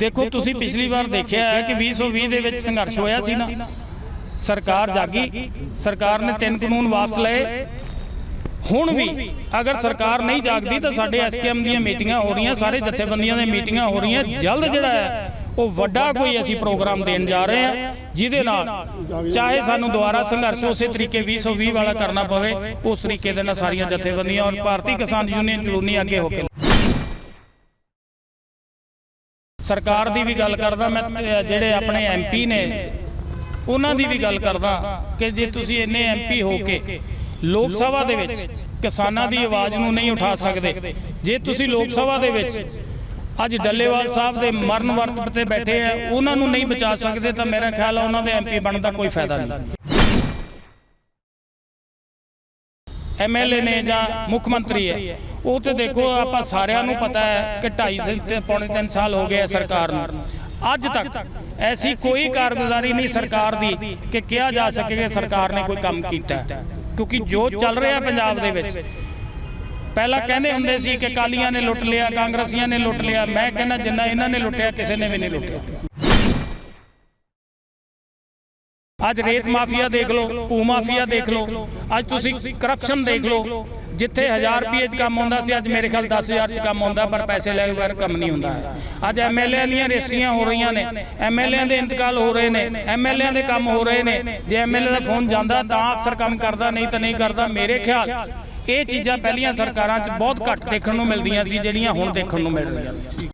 ਦੇਖੋ ਤੁਸੀਂ ਪਿਛਲੀ ਵਾਰ ਦੇਖਿਆ ਹੈ ਕਿ 2020 ਦੇ ਵਿੱਚ ਸੰਘਰਸ਼ ਹੋਇਆ ਸੀ ਨਾ? ਸਰਕਾਰ ਜਾਗੀ ਸਰਕਾਰ ਨੇ ਤਿੰਨ ਕਾਨੂੰਨ ਵਾਪਸ ਲਏ। ਹੁਣ ਵੀ ਅਗਰ ਸਰਕਾਰ ਨਹੀਂ ਜਾਗਦੀ ਤਾਂ ਸਾਡੇ ਐਸਕੇਐਮ ਦੀਆਂ ਮੀਟਿੰਗਾਂ ਹੋ ਰਹੀਆਂ ਸਾਰੇ ਜਥੇਬੰਦੀਆਂ ਦੀਆਂ ਮੀਟਿੰਗਾਂ ਹੋ ਰਹੀਆਂ। ਜਲਦ ਜਿਹੜਾ ਹੈ ਉਹ ਵੱਡਾ ਕੋਈ ਅਸੀਂ ਪ੍ਰੋਗਰਾਮ ਦੇਣ ਜਾ ਰਹੇ ਹਾਂ ਜਿਹਦੇ ਨਾਲ ਚਾਹੇ ਸਾਨੂੰ ਦੁਬਾਰਾ ਸੰਘਰਸ਼ ਉਸੇ ਤਰੀਕੇ 2020 ਵਾਲਾ ਕਰਨਾ ਪਵੇ ਉਸ ਤਰੀਕੇ ਦੇ ਨਾਲ ਸਾਰੀਆਂ ਜਥੇਬੰਦੀਆਂ ਔਰ ਭਾਰਤੀ ਕਿਸਾਨ ਯੂਨੀਅਨ ਚਲੂਨੀ ਅੱਗੇ ਹੋ ਕੇ ਸਰਕਾਰ ਦੀ ਵੀ ਗੱਲ ਕਰਦਾ, ਮੈਂ ਜਿਹੜੇ ਆਪਣੇ ਐਮਪੀ ਨੇ, ਉਹਨਾਂ ਦੀ ਵੀ ਗੱਲ ਕਰਦਾ ਕਿ ਜੇ ਤੁਸੀਂ ਇੰਨੇ ਐਮਪੀ ਹੋ ਕੇ ਲੋਕ ਸਭਾ ਦੇ ਵਿੱਚ ਕਿਸਾਨਾਂ ਦੀ ਆਵਾਜ਼ ਨੂੰ ਨਹੀਂ ਉਠਾ ਸਕਦੇ, ਜੇ ਤੁਸੀਂ ਲੋਕ ਸਭਾ ਦੇ ਵਿੱਚ ਅੱਜ ਡੱਲੇਵਾਲ ਸਾਹਿਬ ਦੇ ਮਰਨ ਵਰਤ ਤੇ ਬੈਠੇ ਆ, ਉਹਨਾਂ ਨੂੰ ਨਹੀਂ ਬਚਾ ਸਕਦੇ, ਤਾਂ ਮੇਰਾ ਖਿਆਲ ਆ ਉਹਨਾਂ ਦੇ ਐਮਪੀ ਬਣਨ ਦਾ ਕੋਈ ਫਾਇਦਾ ਨਹੀਂ। ਐਮਐਲਏ ਨੇ ਜਾਂ ਮੁੱਖ ਮੰਤਰੀ ਹੈ ਉਹ ਤੇ ਦੇਖੋ, ਆਪਾਂ ਸਾਰਿਆਂ ਨੂੰ ਪਤਾ ਹੈ ਕਿ 2.5 ਤੇ ਪੌਣੇ 3 ਸਾਲ ਹੋ ਗਏ ਆ ਸਰਕਾਰ ਨੂੰ। ਅੱਜ ਤੱਕ ਐਸੀ ਕੋਈ ਕਾਰਗੁਜ਼ਾਰੀ ਨਹੀਂ ਸਰਕਾਰ ਦੀ ਕਿ ਕਿਹਾ ਜਾ ਸਕੇ ਕਿ ਸਰਕਾਰ ਨੇ ਕੋਈ ਕੰਮ ਕੀਤਾ ਕਿਉਂਕਿ ਜੋ ਚੱਲ ਰਿਹਾ ਪੰਜਾਬ ਦੇ ਵਿੱਚ, ਪਹਿਲਾਂ ਕਹਿੰਦੇ ਹੁੰਦੇ ਸੀ ਕਿ ਕਾਲੀਆਂ ਨੇ ਲੁੱਟ ਲਿਆ, ਕਾਂਗਰਸੀਆਂ ਨੇ ਲੁੱਟ ਲਿਆ। ਮੈਂ ਕਹਿੰਦਾ ਜਿੰਨਾ ਇਹਨਾਂ ਨੇ ਲੁੱਟਿਆ, ਕਿਸੇ ਨੇ ਵੀ ਨਹੀਂ ਲੁੱਟਿਆ। ਅੱਜ ਰੇਤ ਮਾਫੀਆ ਦੇਖ ਲਓ ਭੂ ਮਾਫੀਆ ਦੇਖ ਲਓ। ਅੱਜ ਤੁਸੀਂ ਕਰਪਸ਼ਨ ਦੇਖ ਲਓ। ਜਿੱਥੇ 1000 ਰੁਪਏ 'ਚ ਕੰਮ ਹੁੰਦਾ ਸੀ ਅੱਜ ਮੇਰੇ ਖਿਆਲ 10000 'ਚ ਕੰਮ ਹੁੰਦਾ ਪਰ ਪੈਸੇ ਲੈ ਕੇ ਬਾਹਰ ਕੰਮ ਨਹੀਂ ਹੁੰਦਾ। ਅੱਜ ਐਮਐਲਏ ਦੀਆਂ ਰੇਸੀਆਂ ਹੋ ਰਹੀਆਂ ਨੇ। ਐਮਐਲਏ ਦੇ ਇੰਤਕਾਲ ਹੋ ਰਹੇ ਨੇ। ਐਮਐਲਏ ਦੇ ਕੰਮ ਹੋ ਰਹੇ ਨੇ। ਜੇ ਐਮਐਲਏ ਦਾ ਫੋਨ ਜਾਂਦਾ ਤਾਂ ਅਫਸਰ ਕੰਮ ਕਰਦਾ ਨਹੀਂ ਤਾਂ ਨਹੀਂ ਕਰਦਾ। ਮੇਰੇ ਖਿਆਲ ਇਹ ਚੀਜ਼ਾਂ ਪਹਿਲੀਆਂ ਸਰਕਾਰਾਂ 'ਚ ਬਹੁਤ ਘੱਟ ਦੇਖਣ ਨੂੰ ਮਿਲਦੀਆਂ ਸੀ ਜਿਹੜੀਆਂ ਹੁਣ ਦੇਖਣ ਨੂੰ ਮਿਲ ਰਹੀਆਂ ਨੇ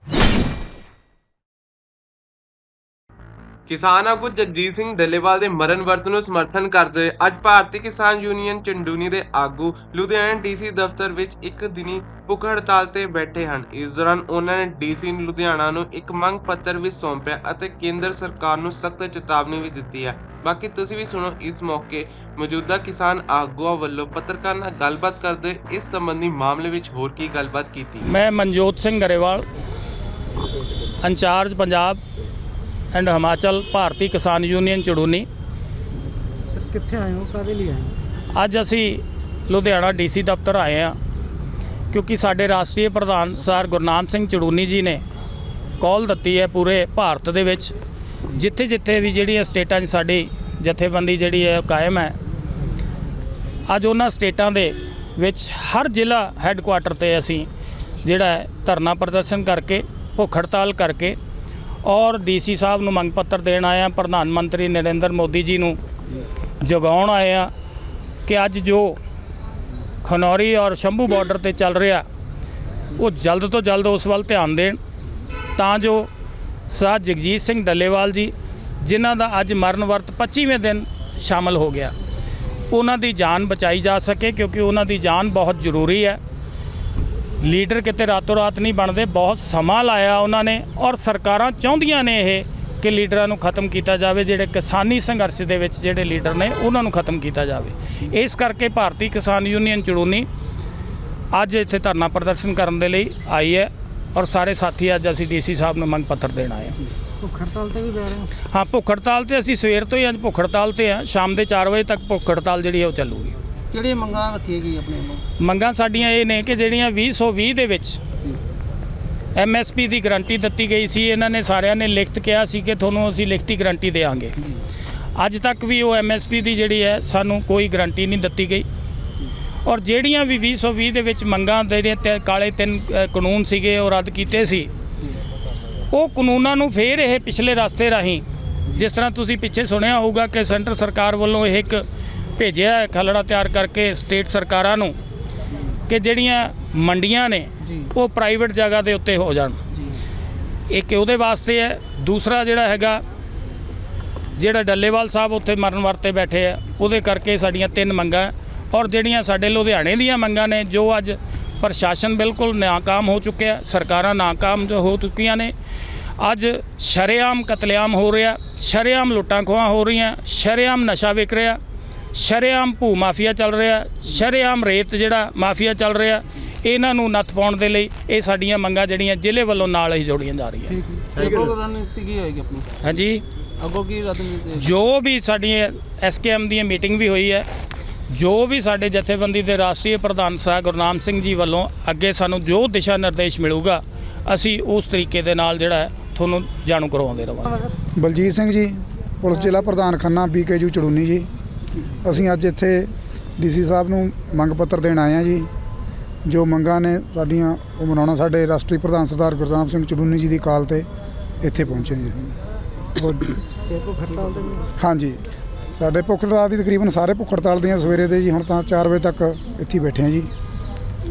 ਕਿਸਾਨ ਆਗੂ ਜਗਜੀਤ ਸਿੰਘ ਡੱਲੇਵਾਲ ਦੇ ਮਰਨ ਵਰਤ ਨੂੰ ਸਮਰਥਨ ਕਰਦੇ ਅੱਜ ਭਾਰਤੀ ਕਿਸਾਨ ਯੂਨੀਅਨ ਚੰਡੂਨੀ ਦੇ ਆਗੂ ਲੁਧਿਆਣਾ ਡੀਸੀ ਦਫ਼ਤਰ ਵਿੱਚ ਇੱਕ ਦਿਨੀ ਭੁੱਖ ਹੜਤਾਲ ਤੇ ਬੈਠੇ ਹਨ। ਇਸ ਦੌਰਾਨ ਉਹਨਾਂ ਨੇ ਡੀਸੀ ਲੁਧਿਆਣਾ ਨੂੰ ਇੱਕ ਮੰਗ ਪੱਤਰ ਵੀ ਸੌਂਪਿਆ ਅਤੇ ਕੇਂਦਰ ਸਰਕਾਰ ਨੂੰ ਸਖਤ ਚੇਤਾਵਨੀ ਵੀ ਦਿੱਤੀ ਹੈ। ਬਾਕੀ ਤੁਸੀਂ ਵੀ ਸੁਣੋ, ਇਸ ਮੌਕੇ ਮੌਜੂਦਾ ਕਿਸਾਨ ਆਗੂਆਂ ਵੱਲੋਂ ਪੱਤਰਕਾਰ ਨਾਲ ਗੱਲਬਾਤ ਕਰਦੇ ਇਸ ਸੰਬੰਧੀ ਮਾਮਲੇ ਵਿੱਚ ਹੋਰ ਕੀ ਗੱਲਬਾਤ ਕੀਤੀ? ਮੈਂ Manjot Singh Grewal, incharge Punjab and Himachal Bharti Kisan Union Charuni. Sir ਕਿੱਥੇ ਆਏ ਹੋ? ਕਾਦੇ ਲਈ ਆਏ ਹੋ? ਅੱਜ ਅਸੀਂ ਲੁਧਿਆਣਾ ਡੀਸੀ ਦਫ਼ਤਰ ਆਏ ਹਾਂ ਕਿਉਂਕਿ ਸਾਡੇ ਰਾਸ਼ਟਰੀ ਪ੍ਰਧਾਨ ਸਰ ਗੁਰਨਾਮ ਸਿੰਘ ਚੜੂਨੀ ਜੀ ਨੇ ਕਾਲ ਦਿੱਤੀ ਹੈ ਪੂਰੇ ਭਾਰਤ ਦੇ ਵਿੱਚ। ਜਿੱਥੇ ਜਿੱਥੇ ਵੀ ਜਿਹੜੀਆਂ ਸਟੇਟਾਂ 'ਚ ਸਾਡੀ ਜਥੇਬੰਦੀ ਜਿਹੜੀ ਹੈ ਉਹ ਕਾਇਮ ਹੈ ਅੱਜ ਉਹਨਾਂ ਸਟੇਟਾਂ ਦੇ ਵਿੱਚ ਹਰ ਜ਼ਿਲ੍ਹਾ ਹੈੱਡਕੁਆਟਰ ਤੇ ਅਸੀਂ ਜਿਹੜਾ ਹੈ ਧਰਨਾ ਪ੍ਰਦਰਸ਼ਨ ਕਰਕੇ ਭੁੱਖ ਹੜਤਾਲ ਕਰਕੇ ਔਰ ਡੀਸੀ ਸਾਹਿਬ ਨੂੰ ਮੰਗ ਪੱਤਰ ਦੇਣ ਆਏ ਆ ਪ੍ਰਧਾਨ ਮੰਤਰੀ ਨਰਿੰਦਰ ਮੋਦੀ ਜੀ ਨੂੰ ਜਗਾਉਣ ਆਏ ਆ ਕਿ ਅੱਜ ਜੋ ਖਨੌਰੀ ਔਰ ਸ਼ੰਭੂ ਬਾਰਡਰ ਤੇ ਚੱਲ ਰਿਹਾ, ਉਹ ਜਲਦ ਤੋਂ ਜਲਦ ਉਸ ਵੱਲ ਧਿਆਨ ਦੇਣ। ਤਾਂ ਜੋ ਸਾਹ ਜਗਜੀਤ ਸਿੰਘ ਡੱਲੇਵਾਲ ਜੀ, ਜਿਨ੍ਹਾਂ ਦਾ ਅੱਜ ਮਰਨ ਵਰਤ 25ਵੇਂ ਦਿਨ ਸ਼ਾਮਲ ਹੋ ਗਿਆ, ਉਹਨਾਂ ਦੀ ਜਾਨ ਬਚਾਈ ਜਾ ਸਕੇ ਕਿਉਂਕਿ ਉਹਨਾਂ ਦੀ ਜਾਨ ਬਹੁਤ ਜ਼ਰੂਰੀ ਹੈ। ਲੀਡਰ ਕਿਤੇ ਰਾਤੋਂ ਰਾਤ ਨਹੀਂ ਬਣਦੇ ਬਹੁਤ ਸਮਾਂ ਲਾਇਆ ਉਹਨਾਂ ਨੇ ਔਰ ਸਰਕਾਰਾਂ ਚਾਹੁੰਦੀਆਂ ਨੇ ਇਹ ਕਿ ਲੀਡਰਾਂ ਨੂੰ ਖਤਮ ਕੀਤਾ ਜਾਵੇ ਜਿਹੜੇ ਕਿਸਾਨੀ ਸੰਘਰਸ਼ ਦੇ ਵਿੱਚ ਜਿਹੜੇ ਲੀਡਰ ਨੇ ਉਹਨਾਂ ਨੂੰ ਖਤਮ ਕੀਤਾ ਜਾਵੇ। ਇਸ ਕਰਕੇ ਭਾਰਤੀ ਕਿਸਾਨ ਯੂਨੀਅਨ ਚੜੂਨੀ ਅੱਜ ਇੱਥੇ ਧਰਨਾ ਪ੍ਰਦਰਸ਼ਨ ਕਰਨ ਦੇ ਲਈ ਆਈ ਹੈ ਔਰ ਸਾਰੇ ਸਾਥੀ ਅੱਜ ਅਸੀਂ ਡੀਸੀ ਸਾਹਿਬ ਨੂੰ ਮੰਗ ਪੱਤਰ ਦੇਣ ਆਏ ਹਾਂ। ਭੁੱਖ ਹੜਤਾਲ ਤੇ ਵੀ ਬਹਿ ਰਹੇ ਹੋ? ਹਾਂ ਭੁੱਖ ਹੜਤਾਲ ਤੇ ਅਸੀਂ ਸਵੇਰ ਤੋਂ ਹੀ ਅੱਜ ਭੁੱਖ ਹੜਤਾਲ ਤੇ ਆ ਸ਼ਾਮ ਦੇ 4 ਵਜੇ ਤੱਕ ਭੁੱਖ ਹੜਤਾਲ ਜਿਹੜੀ ਹੈ ਉਹ ਚੱਲੂਗੀ। ਕਿਹੜੀਆਂ ਮੰਗਾਂ ਰੱਖੀਆਂ ਗਈਆਂ ਆਪਣੇ ਵੱਲੋਂ ਮੰਗਾਂ ਸਾਡੀਆਂ ਇਹ ਨੇ ਕਿ ਜਿਹੜੀਆਂ 2020 ਦੇ ਵਿੱਚ ਐਮਐਸਪੀ ਦੀ ਗਾਰੰਟੀ ਦਿੱਤੀ ਗਈ ਸੀ ਇਹਨਾਂ ਨੇ ਸਾਰਿਆਂ ਨੇ ਲਿਖਤ ਕਿਹਾ ਸੀ ਕਿ ਤੁਹਾਨੂੰ ਅਸੀਂ ਲਿਖਤੀ ਗਾਰੰਟੀ ਦੇਵਾਂਗੇ। ਅੱਜ ਤੱਕ ਵੀ ਉਹ ਐਮਐਸਪੀ ਦੀ ਜਿਹੜੀ ਹੈ ਸਾਨੂੰ ਕੋਈ ਗਾਰੰਟੀ ਨਹੀਂ ਦਿੱਤੀ ਗਈ। ਔਰ ਜਿਹੜੀਆਂ ਵੀ 2020 ਦੇ ਵਿੱਚ ਮੰਗਾਂ ਦੇ ਕਾਲੇ ਤਿੰਨ ਕਾਨੂੰਨ ਸੀਗੇ ਉਹ ਰੱਦ ਕੀਤੇ ਸੀ। ਉਹ ਕਾਨੂੰਨਾਂ ਨੂੰ ਫੇਰ ਇਹ ਪਿਛਲੇ ਰਸਤੇ ਰਾਹੀਂ ਜਿਸ ਤਰ੍ਹਾਂ ਤੁਸੀਂ ਪਿੱਛੇ ਸੁਣਿਆ ਹੋਊਗਾ ਕਿ ਸੈਂਟਰ ਸਰਕਾਰ ਵੱਲੋਂ ਇਹ ਇੱਕ ਭੇਜਿਆ ਹੈ ਖਲੜਾ ਤਿਆਰ ਕਰਕੇ ਸਟੇਟ ਸਰਕਾਰਾਂ ਨੂੰ ਕਿ ਜਿਹੜੀਆਂ ਮੰਡੀਆਂ ਨੇ। ਉਹ ਪ੍ਰਾਈਵੇਟ ਜਗ੍ਹਾ ਦੇ ਉੱਤੇ ਹੋ ਜਾਣ ਇੱਕ ਉਹਦੇ ਵਾਸਤੇ ਹੈ ਦੂਸਰਾ ਜਿਹੜਾ ਹੈਗਾ ਜਿਹੜਾ ਡੱਲੇਵਾਲ ਸਾਹਿਬ ਉੱਥੇ ਮਰਨ ਵਰਤੇ ਬੈਠੇ ਆ ਉਹਦੇ ਕਰਕੇ ਸਾਡੀਆਂ ਤਿੰਨ ਮੰਗਾਂ। ਔਰ ਜਿਹੜੀਆਂ ਸਾਡੇ ਲੁਧਿਆਣੇ ਦੀਆਂ ਮੰਗਾਂ ਨੇ ਜੋ ਅੱਜ ਪ੍ਰਸ਼ਾਸਨ ਬਿਲਕੁਲ ਨਾਕਾਮ ਹੋ ਚੁੱਕਿਆ ਸਰਕਾਰਾਂ ਨਾਕਾਮ ਜੋ ਹੋ ਚੁੱਕੀਆਂ ਨੇ ਅੱਜ ਸ਼ਰੇਆਮ ਕਤਲੇਆਮ ਹੋ ਰਿਹਾ ਸ਼ਰੇਆਮ ਲੁੱਟਾਂ ਖੋਹਾਂ ਹੋ ਰਹੀਆਂ ਸ਼ਰੇਆਮ ਨਸ਼ਾ ਵਿਕ ਰਿਹਾ ਸ਼ਰੇਆਮ ਭੂ ਮਾਫੀਆ ਚੱਲ ਰਿਹਾ ਸ਼ਰੇਆਮ ਰੇਤ ਜਿਹੜਾ ਮਾਫੀਆ ਚੱਲ ਰਿਹਾ ਇਹਨਾਂ ਨੂੰ ਨੱਥ ਪਾਉਣ ਦੇ ਲਈ ਇਹ ਸਾਡੀਆਂ ਮੰਗਾਂ ਜਿਹੜੀਆਂ ਜ਼ਿਲ੍ਹੇ ਵੱਲੋਂ ਨਾਲ ਹੀ ਜੋੜੀਆਂ ਜਾ ਰਹੀਆਂ। ਠੀਕ ਹੈ ਅੱਗੋਂ ਰਣਨੀਤੀ ਕੀ ਹੋਏਗੀ ਆਪਣੀ? ਹਾਂਜੀ। ਅੱਗੋਂ ਕੀ ਰਣਨੀਤੀ ਜੋ ਵੀ ਸਾਡੀ ਐਸਕੇਐਮ ਦੀ ਮੀਟਿੰਗ ਵੀ ਹੋਈ ਹੈ ਜੋ ਵੀ ਸਾਡੇ ਜਥੇਬੰਦੀ ਦੇ ਰਾਸ਼ਟਰੀ ਪ੍ਰਧਾਨ ਸਾਹਿਬ ਗੁਰਨਾਮ ਸਿੰਘ ਜੀ ਵੱਲੋਂ ਅੱਗੇ ਸਾਨੂੰ ਜੋ ਦਿਸ਼ਾ ਨਿਰਦੇਸ਼ ਮਿਲੂਗਾ ਅਸੀਂ ਉਸ ਤਰੀਕੇ ਦੇ ਨਾਲ ਜਿਹੜਾ ਹੈ ਤੁਹਾਨੂੰ ਜਾਣੂ ਕਰਵਾਉਂਦੇ ਰਵਾਂਗੇ। ਬਲਜੀਤ ਸਿੰਘ ਜੀ ਪੁਲਿਸ ਜ਼ਿਲ੍ਹਾ ਪ੍ਰਧਾਨ ਖੰਨਾ ਬੀਕੇਯੂ ਚੜੂਨੀ ਜੀ। ਅਸੀਂ ਅੱਜ ਇੱਥੇ ਡੀਸੀ ਸਾਹਿਬ ਨੂੰ ਮੰਗ ਪੱਤਰ ਦੇਣ ਆਏ ਹਾਂ ਜੀ ਜੋ ਮੰਗਾਂ ਨੇ ਸਾਡੀਆਂ ਉਹ ਮਨਾਉਣਾ ਸਾਡੇ ਰਾਸ਼ਟਰੀ ਪ੍ਰਧਾਨ ਸਰਦਾਰ ਗੁਰਦਾਮ ਸਿੰਘ ਚੜੂਨੀ ਜੀ ਦੀ ਕਾਲ ਤੇ ਇੱਥੇ ਪਹੁੰਚੇ ਜੀ ਅਸੀਂ। ਹਾਂਜੀ। ਸਾਡੇ ਭੁੱਖ ਹੜਤਾਲ ਦੀ ਤਕਰੀਬਨ ਸਾਰੇ ਭੁੱਖ ਹੜਤਾਲ ਦੀਆਂ ਸਵੇਰੇ ਦੇ ਜੀ ਹੁਣ ਤਾਂ 4 ਵਜੇ ਤੱਕ ਇੱਥੇ ਬੈਠੇ ਹਾਂ ਜੀ।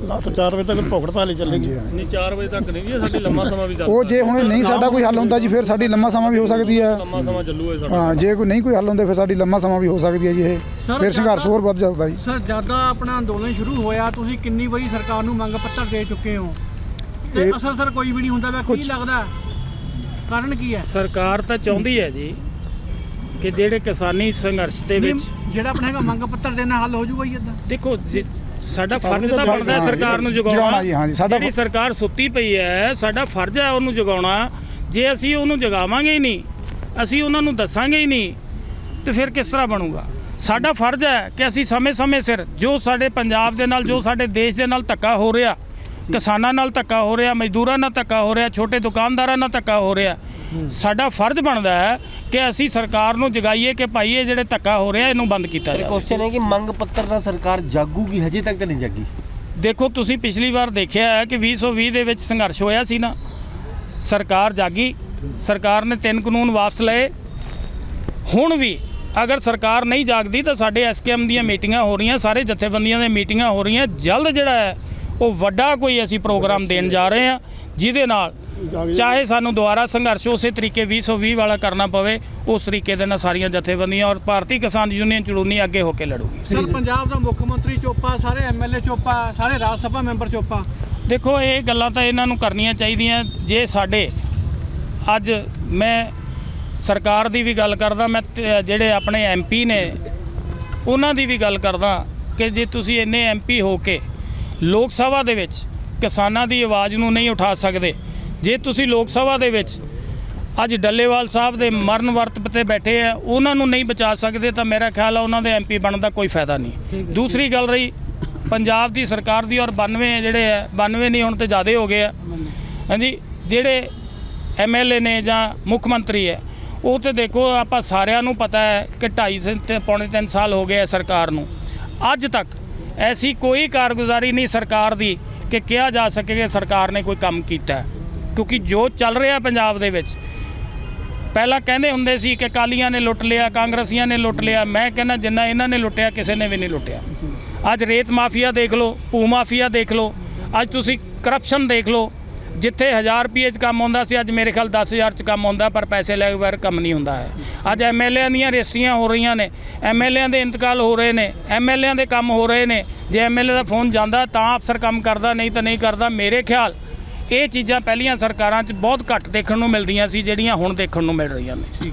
ਰਾਤ 4 ਵਜੇ ਤੱਕ ਹੜਤਾਲ ਹੀ ਚੱਲੇਗੀ। ਨਹੀਂ 4 ਵਜੇ ਤੱਕ ਨਹੀਂ ਜੀ ਸਾਡੀ ਲੰਮਾ ਸਮਾਂ ਵੀ ਚੱਲ ਉਹ ਜੇ ਹੁਣ ਨਹੀਂ ਸਾਡਾ ਕੋਈ ਹੱਲ ਹੁੰਦਾ ਜੀ ਫਿਰ ਸਾਡੀ ਲੰਮਾ ਸਮਾਂ ਵੀ ਹੋ ਸਕਦੀ ਹੈ। ਲੰਮਾ ਸਮਾਂ ਚੱਲੂਗਾ ਸਾਡਾ। ਹਾਂ ਜੇ ਕੋਈ ਨਹੀਂ ਕੋਈ ਹੱਲ ਹੁੰਦਾ ਫਿਰ ਸਾਡੀ ਲੰਮਾ ਸਮਾਂ ਵੀ ਹੋ ਸਕਦੀ ਹੈ ਜੀ ਇਹ। ਫਿਰ ਸੰਘਰਸ਼ ਹੋਰ ਵੱਧ ਜਾਂਦਾ ਜੀ। ਸਰ ਜ਼ਿਆਦਾ ਆਪਣਾ ਅੰਦੋਲਨ ਸ਼ੁਰੂ ਹੋਇਆ ਤੁਸੀਂ ਕਿੰਨੀ ਵਾਰੀ ਸਰਕਾਰ ਨੂੰ ਮੰਗ ਪੱਤਰ ਦੇ ਚੁੱਕੇ ਹੋ? ਤੇ ਇਹ- ਅਸਰ ਸਰ ਕੋਈ ਵੀ ਨਹੀਂ ਹੁੰਦਾ ਵਾ ਕੀ ਲੱਗਦਾ? ਕਾਰਨ ਕੀ ਹੈ? ਸਰਕਾਰ ਤਾਂ ਚਾਹੁੰਦੀ ਹੈ ਜੀ ਕਿ ਜਿਹੜੇ ਕਿਸਾਨੀ ਸੰਘਰਸ਼ ਦੇ ਵਿੱਚ ਜਿਹੜਾ ਆਪਣਾ ਹੈਗਾ ਮੰਗ ਪੱਤਰ ਦੇਣਾ ਹੱਲ ਹੋ ਜਾਊਗਾ ਜੀ ਇਦਾਂ ਦੇਖੋ ਜੇ ਸਾਡਾ ਫਰਜ਼ ਤਾਂ ਬਣਦਾ ਹੈ ਸਰਕਾਰ ਨੂੰ ਜਗਾਉਣਾ। ਜਗਾਉਣਾ ਜੀ, ਹਾਂ ਜੀ, ਸਾਡਾ ਜਿਹੜੀ ਸਰਕਾਰ ਸੁੱਤੀ ਪਈ ਹੈ ਸਾਡਾ ਫਰਜ਼ ਹੈ ਉਹਨੂੰ ਜਗਾਉਣਾ। ਜੇ ਅਸੀਂ ਉਹਨੂੰ ਜਗਾਵਾਂਗੇ ਹੀ ਨਹੀਂ ਅਸੀਂ ਉਹਨਾਂ ਨੂੰ ਦੱਸਾਂਗੇ ਹੀ ਨਹੀਂ ਤੇ ਫਿਰ ਕਿਸ ਤਰ੍ਹਾਂ ਬਣੂਗਾ? ਸਾਡਾ ਫਰਜ਼ ਹੈ ਕਿ ਅਸੀਂ ਸਮੇਂ-ਸਮੇਂ ਸਿਰ ਜੋ ਸਾਡੇ ਪੰਜਾਬ ਦੇ ਨਾਲ ਜੋ ਸਾਡੇ ਦੇਸ਼ ਦੇ ਨਾਲ ਧੱਕਾ ਹੋ ਰਿਹਾ ਕਿਸਾਨਾਂ ਨਾਲ ਧੱਕਾ ਹੋ ਰਿਹਾ ਮਜ਼ਦੂਰਾਂ ਨਾਲ ਧੱਕਾ ਹੋ ਰਿਹਾ ਛੋਟੇ ਦੁਕਾਨਦਾਰਾਂ ਨਾਲ ਧੱਕਾ ਹੋ ਰਿਹਾ। ਸਾਡਾ ਫਰਜ਼ ਬਣਦਾ ਹੈ ਕਿ ਅਸੀਂ ਸਰਕਾਰ ਨੂੰ ਜਗਾਈਏ ਕਿ ਭਾਈ ਇਹ ਜਿਹੜੇ ਧੱਕਾ ਹੋ ਰਿਹਾ ਇਹਨੂੰ ਬੰਦ ਕੀਤਾ ਜਾਵੇ। ਕੁਐਸਚਨ ਹੈ ਕਿ ਮੰਗ ਪੱਤਰ ਨਾਲ ਸਰਕਾਰ ਜਾਗੂਗੀ ਹਜੇ ਤੱਕ ਤਾਂ ਨਹੀਂ ਜਾਗੀ। ਦੇਖੋ ਤੁਸੀਂ ਪਿਛਲੀ ਵਾਰ ਦੇਖਿਆ ਹੈ ਕਿ 2020 ਦੇ ਵਿੱਚ ਸੰਘਰਸ਼ ਹੋਇਆ ਸੀ ਨਾ। ਸਰਕਾਰ ਜਾਗੀ ਸਰਕਾਰ ਨੇ ਤਿੰਨ ਕਾਨੂੰਨ ਵਾਪਸ ਲਏ। ਹੁਣ ਵੀ ਅਗਰ ਸਰਕਾਰ ਨਹੀਂ ਜਾਗਦੀ ਤਾਂ ਸਾਡੇ ਐਸਕੇਐਮ ਦੀਆਂ ਮੀਟਿੰਗਾਂ ਹੋ ਰਹੀਆਂ ਸਾਰੇ ਜਥੇਬੰਦੀਆਂ ਦੀਆਂ ਮੀਟਿੰਗਾਂ ਹੋ ਰਹੀਆਂ। ਜਲਦ ਜਿਹੜਾ ਹੈ ਉਹ ਵੱਡਾ ਕੋਈ ਅਸੀਂ ਪ੍ਰੋਗਰਾਮ ਦੇਣ ਜਾ ਰਹੇ ਹਾਂ ਜਿਹਦੇ ਨਾਲ ਚਾਹੇ ਸਾਨੂੰ ਦੁਬਾਰਾ ਸੰਘਰਸ਼ ਉਸੇ ਤਰੀਕੇ 2020 ਵਾਲਾ ਕਰਨਾ ਪਵੇ ਉਸ ਤਰੀਕੇ ਦੇ ਨਾਲ ਸਾਰੀਆਂ ਜਥੇਬੰਦੀਆਂ ਔਰ ਭਾਰਤੀ ਕਿਸਾਨ ਯੂਨੀਅਨ ਚੜੂਨੀ ਅੱਗੇ ਹੋ ਕੇ ਲੜੂਗੀ। ਸਰ ਪੰਜਾਬ ਦਾ ਮੁੱਖ ਮੰਤਰੀ ਚੋਪਾ ਸਾਰੇ ਐਮਐਲਏ ਚੋਪਾ ਸਾਰੇ ਰਾਜ ਸਭਾ ਮੈਂਬਰ ਚੋਪਾ। ਦੇਖੋ ਇਹ ਗੱਲਾਂ ਤਾਂ ਇਹਨਾਂ ਨੂੰ ਕਰਨੀਆਂ ਚਾਹੀਦੀਆਂ। ਜੇ ਸਾਡੇ ਅੱਜ ਮੈਂ ਸਰਕਾਰ ਦੀ ਵੀ ਗੱਲ ਕਰਦਾ ਮੈਂ ਜਿਹੜੇ ਆਪਣੇ ਐਮਪੀ ਨੇ ਉਹਨਾਂ ਦੀ ਵੀ ਗੱਲ ਕਰਦਾ ਕਿ ਜੇ ਤੁਸੀਂ ਇੰਨੇ ਐਮਪੀ ਹੋ ਕੇ ਲੋਕ ਸਭਾ ਦੇ ਵਿੱਚ ਕਿਸਾਨਾਂ ਦੀ ਆਵਾਜ਼ ਨੂੰ ਨਹੀਂ ਉਠਾ ਸਕਦੇ। ਜੇ ਤੁਸੀਂ ਲੋਕ ਸਭਾ ਦੇ ਵਿੱਚ ਅੱਜ ਡੱਲੇਵਾਲ ਸਾਹਿਬ ਦੇ ਮਰਨ ਵਰਤ ਤੇ ਬੈਠੇ ਆ ਉਹਨਾਂ ਨੂੰ ਨਹੀਂ ਬਚਾ ਸਕਦੇ ਤਾਂ ਮੇਰਾ ਖਿਆਲ ਆ ਉਹਨਾਂ ਦੇ ਐਮਪੀ ਬਣਨ ਦਾ ਕੋਈ ਫਾਇਦਾ ਨਹੀਂ। ਦੂਸਰੀ ਗੱਲ ਰਹੀ ਪੰਜਾਬ ਦੀ ਸਰਕਾਰ ਦੀ ਔਰ 92 ਜਿਹੜੇ ਆ 92 ਨਹੀਂ ਹੁਣ ਤੇ ਜ਼ਿਆਦੇ ਹੋ ਗਏ ਆ। ਹਾਂਜੀ ਜਿਹੜੇ ਐਮਐਲਏ ਨੇ ਜਾਂ ਮੁੱਖ ਮੰਤਰੀ ਹੈ ਉਹ ਤੇ ਦੇਖੋ ਆਪਾਂ ਸਾਰਿਆਂ ਨੂੰ ਪਤਾ ਹੈ ਕਿ 2.5 ਤੇ ਪੌਣੇ 3 ਸਾਲ ਹੋ ਗਏ ਆ ਸਰਕਾਰ ਨੂੰ। ਅੱਜ ਤੱਕ ਐਸੀ ਕੋਈ ਕਾਰਗੁਜ਼ਾਰੀ ਨਹੀਂ ਸਰਕਾਰ ਦੀ ਕਿ ਕਿਹਾ ਜਾ ਸਕੇ ਕਿ ਸਰਕਾਰ ਨੇ ਕੋਈ ਕੰਮ ਕੀਤਾ। ਕਿਉਂਕਿ ਜੋ ਚੱਲ ਰਿਹਾ ਪੰਜਾਬ ਦੇ ਵਿੱਚ, ਪਹਿਲਾਂ ਕਹਿੰਦੇ ਹੁੰਦੇ ਸੀ ਕਿ ਕਾਲੀਆਂ ਨੇ ਲੁੱਟ ਲਿਆ, ਕਾਂਗਰਸੀਆਂ ਨੇ ਲੁੱਟ ਲਿਆ। ਮੈਂ ਕਹਿੰਦਾ ਜਿੰਨਾ ਇਹਨਾਂ ਨੇ ਲੁੱਟਿਆ, ਕਿਸੇ ਨੇ ਵੀ ਨਹੀਂ ਲੁੱਟਿਆ। ਅੱਜ ਰੇਤ ਮਾਫੀਆ ਦੇਖ ਲਓ, ਭੂ ਮਾਫੀਆ ਦੇਖ ਲਓ, ਅੱਜ ਤੁਸੀਂ ਕਰਪਸ਼ਨ ਦੇਖ ਲਓ ਜਿੱਥੇ 1000 ਰੁਪਏ 'ਚ ਕੰਮ ਆਉਂਦਾ ਸੀ, ਅੱਜ ਮੇਰੇ ਖਿਆਲ 10000 'ਚ ਕੰਮ ਆਉਂਦਾ, ਪਰ ਪੈਸੇ ਲੈ ਕੇ ਬਗੈਰ ਕੰਮ ਨਹੀਂ ਹੁੰਦਾ ਹੈ। ਅੱਜ ਐਮਐਲਏਆਂ ਦੀਆਂ ਰੇਸੀਆਂ ਹੋ ਰਹੀਆਂ ਨੇ ਐਮਐਲਏਆਂ ਦੇ ਇੰਤਕਾਲ ਹੋ ਰਹੇ ਨੇ ਐਮਐਲਏਆਂ ਦੇ ਕੰਮ ਹੋ ਰਹੇ ਨੇ, ਜੇ ਐਮਐਲਏ ਦਾ ਫੋਨ ਜਾਂਦਾ ਤਾਂ ਅਫਸਰ ਕੰਮ ਕਰਦਾ, ਨਹੀਂ ਤਾਂ ਨਹੀਂ ਕਰਦਾ। ਮੇਰੇ ਖਿਆਲ ਇਹ ਚੀਜ਼ਾਂ ਪਹਿਲੀਆਂ ਸਰਕਾਰਾਂ 'ਚ ਬਹੁਤ ਘੱਟ ਦੇਖਣ ਨੂੰ ਮਿਲਦੀਆਂ ਸੀ, ਜਿਹੜੀਆਂ ਹੁਣ ਦੇਖਣ ਨੂੰ ਮਿਲ ਰਹੀਆਂ ਨੇ।